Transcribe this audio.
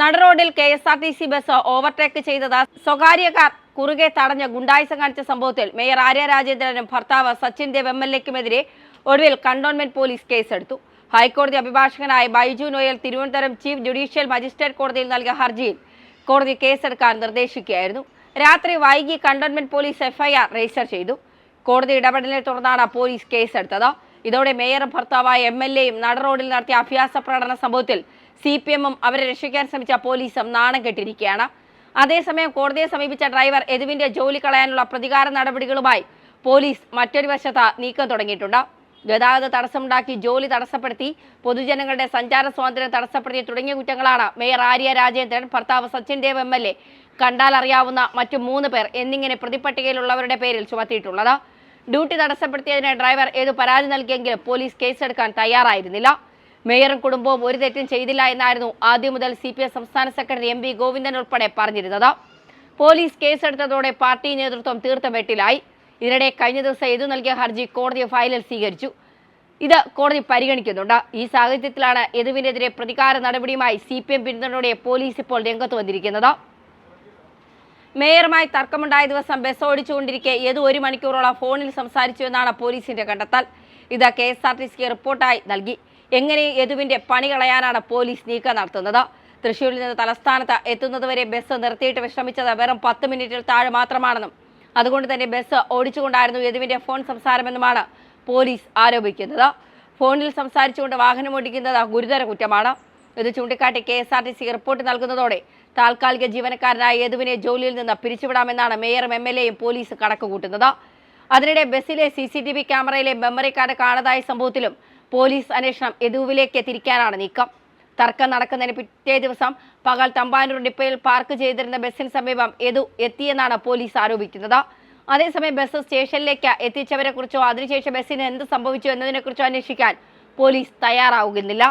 നടറോഡിൽ K S R T C bus overtake ചെയ്തത്. സ്വകാര്യ car കുറുകെ തടഞ്ഞ ഗുണ്ടായിസം കാണിച്ച സംഭവത്തിൽ മേയർ ആര്യ രാജേന്ദ്രനും ഭർത്താവ് സച്ചിൻ ദേവ് എം എൽ എക്കുമെതിരെ ഒടുവിൽ കണ്ടോൺമെന്റ് പോലീസ് കേസെടുത്തു. ഹൈക്കോടതി അഭിഭാഷകനായ Baiju Noel Thiruvananthapuram chief judicial magistrate കോടതിയിൽ നൽകിയ ഹർജിയിൽ കോടതി കേസെടുക്കാൻ നിർദ്ദേശിക്കുകയായിരുന്നു. രാത്രി വൈകി കണ്ടോൺമെന്റ് പോലീസ് എഫ്ഐആർ രജിസ്റ്റർ ചെയ്തു. കോടതി ഇടപെടലിനെ തുടർന്നാണ് പോലീസ് കേസെടുത്തത്. ഇതോടെ മേയറും ഭർത്താവായ എം എൽ എയും നടറോഡിൽ നടത്തിയ അഭ്യാസ പ്രകടന സംഭവത്തിൽ സി പി എമ്മും അവരെ രക്ഷിക്കാൻ ശ്രമിച്ച പോലീസും നാണം കെട്ടിരിക്കുകയാണ് അതേസമയം കോടതിയെ സമീപിച്ച ഡ്രൈവർ എതുവിന്റെ ജോലി കളയാനുള്ള പ്രതികാര നടപടികളുമായി പോലീസ് മറ്റൊരു വശത്ത് നീക്കം തുടങ്ങിയിട്ടുണ്ട്. ഗതാഗത തടസ്സമുണ്ടാക്കി ജോലി തടസ്സപ്പെടുത്തി പൊതുജനങ്ങളുടെ സഞ്ചാര സ്വാതന്ത്ര്യം തടസ്സപ്പെടുത്തി തുടങ്ങിയ കുറ്റങ്ങളാണ് മേയർ ആര്യ രാജേന്ദ്രൻ ഭർത്താവ് Sachin Dev M L A കണ്ടാൽ അറിയാവുന്ന മറ്റു മൂന്ന് പേർ എന്നിങ്ങനെ പ്രതിപട്ടികയിലുള്ളവരുടെ പേരിൽ ചുമത്തിയിട്ടുള്ളത്. ഡ്യൂട്ടി തടസ്സപ്പെടുത്തിയതിന് ഡ്രൈവർ ഏത് പരാതി നൽകിയെങ്കിലും പോലീസ് കേസെടുക്കാൻ തയ്യാറായിരുന്നില്ല. മേയറും കുടുംബവും ഒരു തെറ്റും ചെയ്തില്ല എന്നായിരുന്നു ആദ്യം മുതൽ സി പി എം സംസ്ഥാന സെക്രട്ടറി എം വി ഗോവിന്ദൻ ഉൾപ്പെടെ പറഞ്ഞിരുന്നത്. പോലീസ് കേസെടുത്തതോടെ പാർട്ടി നേതൃത്വം തീർത്ത വെട്ടിലായി. ഇതിനിടെ കഴിഞ്ഞ ദിവസം എതു നൽകിയ ഹർജി കോടതി ഫയലിൽ സ്വീകരിച്ചു. ഇത് കോടതി പരിഗണിക്കുന്നുണ്ട്. ഈ സാഹചര്യത്തിലാണ് യദുവിനെതിരെ പ്രതികാര നടപടിയുമായി സി പി എം പിന്തുണയോടെ പോലീസ് ഇപ്പോൾ രംഗത്ത് വന്നിരിക്കുന്നത്. മേയറുമായി തർക്കമുണ്ടായ ദിവസം ബസ് ഓടിച്ചുകൊണ്ടിരിക്കെ ഏത് ഒരു മണിക്കൂറോളം ഫോണിൽ സംസാരിച്ചു എന്നാണ് പോലീസിന്റെ കണ്ടെത്തൽ. ഇത് കെ എസ് ആർ ടി സിക്ക് റിപ്പോർട്ടായി നൽകി. എങ്ങനെ യദുവിന്റെ പണി കളയാനാണ് പോലീസ് നീക്കം നടത്തുന്നത്? തൃശൂരിൽ നിന്ന് തലസ്ഥാനത്ത് എത്തുന്നതുവരെ ബസ് നിർത്തിയിട്ട് വിശ്രമിച്ചത് വെറും പത്ത് മിനിറ്റിൽ താഴെ മാത്രമാണെന്നും അതുകൊണ്ട് തന്നെ ബസ് ഓടിച്ചുകൊണ്ടായിരുന്നു യദുവിന്റെ ഫോൺ സംസാരമെന്നുമാണ് പോലീസ് ആരോപിക്കുന്നത്. ഫോണിൽ സംസാരിച്ചുകൊണ്ട് വാഹനം ഓടിക്കുന്നത് ഗുരുതര കുറ്റമാണ്. ഇത് ചൂണ്ടിക്കാട്ടി K S R T C report നൽകുന്നതോടെ താൽക്കാലിക ജീവനക്കാരനായ യദുവിനെ ജോലിയിൽ നിന്ന് പിരിച്ചുവിടാമെന്നാണ് മേയറും എം എൽ എയും പോലീസ് കണക്കുകൂട്ടുന്നത്. അതിനിടെ ബസ്സിലെ സി സി ടി വി ക്യാമറയിലെ മെമ്മറി കാർഡ് കാണാതായ സംഭവത്തിലും പോലീസ് അന്വേഷണം യദുവിലേക്ക് തിരിക്കാനാണ് നീക്കം. തർക്കം നടക്കുന്നതിന് പിറ്റേ ദിവസം പകൽ തമ്പാനൂർ ഡിപ്പയിൽ പാർക്ക് ചെയ്തിരുന്ന ബസ്സിന് സമീപം യദു എത്തിയെന്നാണ് പോലീസ് ആരോപിക്കുന്നത്. അതേസമയം ബസ് സ്റ്റേഷനിലേക്ക് എത്തിച്ചവരെ കുറിച്ചോ അതിനുശേഷം ബസ്സിന് എന്ത് സംഭവിച്ചു എന്നതിനെക്കുറിച്ചോ അന്വേഷിക്കാൻ പോലീസ് തയ്യാറാവുന്നില്ല